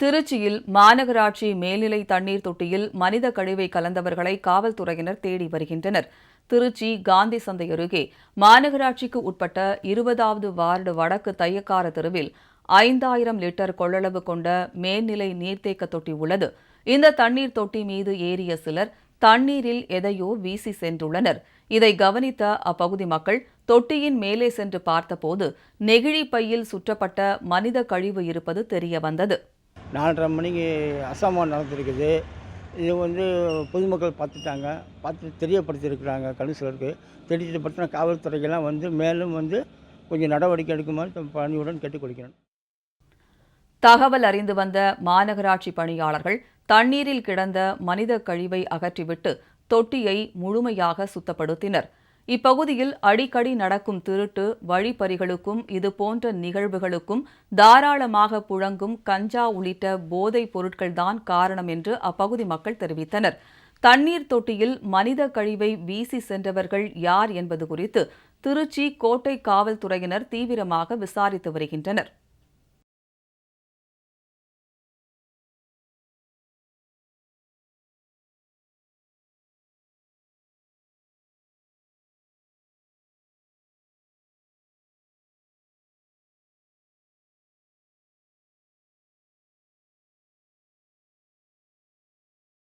திருச்சியில் மாநகராட்சி மேல்நிலை தண்ணீர் தொட்டியில் மனித கழிவை கலந்தவர்களை காவல்துறையினர் தேடி வருகின்றனர். திருச்சி காந்தி சந்தை அருகே மாநகராட்சிக்கு உட்பட்ட இருபதாவது வார்டு வடக்கு தையக்கார தெருவில் ஐந்தாயிரம் லிட்டர் கொள்ளளவு கொண்ட மேல்நிலை நீர்த்தேக்க தொட்டி உள்ளது. இந்த தண்ணீர் தொட்டி மீது ஏறிய சிலர் தண்ணீரில் எதையோ வீசி சென்றுள்ளனர். இதை கவனித்த அப்பகுதி மக்கள் தொட்டியின் மேலே சென்று பார்த்தபோது நெகிழி பையில் சுற்றப்பட்ட மனித கழிவு இருப்பது தெரியவந்தது. நாலரை மணிக்கு அசம்பாவிதம் நடந்திருக்குது. இது வந்து பொதுமக்கள் பார்த்துட்டாங்க. பார்த்து தெரியப்படுத்தியிருக்கிறாங்க கவுன்சிலருக்கு தெரியப்படுத்தின காவல்துறைக்கெல்லாம் வந்து மேலும் வந்து கொஞ்சம் நடவடிக்கை எடுக்குமாறு பணியுடன் கேட்டுக்கொள்கிறேன் தகவல் அறிந்து வந்த மாநகராட்சி பணியாளர்கள் தண்ணீரில் கிடந்த மனித கழிவை அகற்றிவிட்டு தொட்டியை முழுமையாக சுத்தப்படுத்தினர். இப்பகுதியில் அடிக்கடி நடக்கும் திருட்டு வழிப்பறிகளுக்கும் இதுபோன்ற நிகழ்வுகளுக்கும் தாராளமாக புழங்கும் கஞ்சா உள்ளிட்ட போதைப் பொருட்கள்தான் காரணம் என்று அப்பகுதி மக்கள் தெரிவித்தனர். தண்ணீர் தொட்டியில் மனித கழிவை வீசி சென்றவர்கள் யார் என்பது குறித்து திருச்சி கோட்டை காவல்துறையினர் தீவிரமாக விசாரித்து வருகின்றனர்.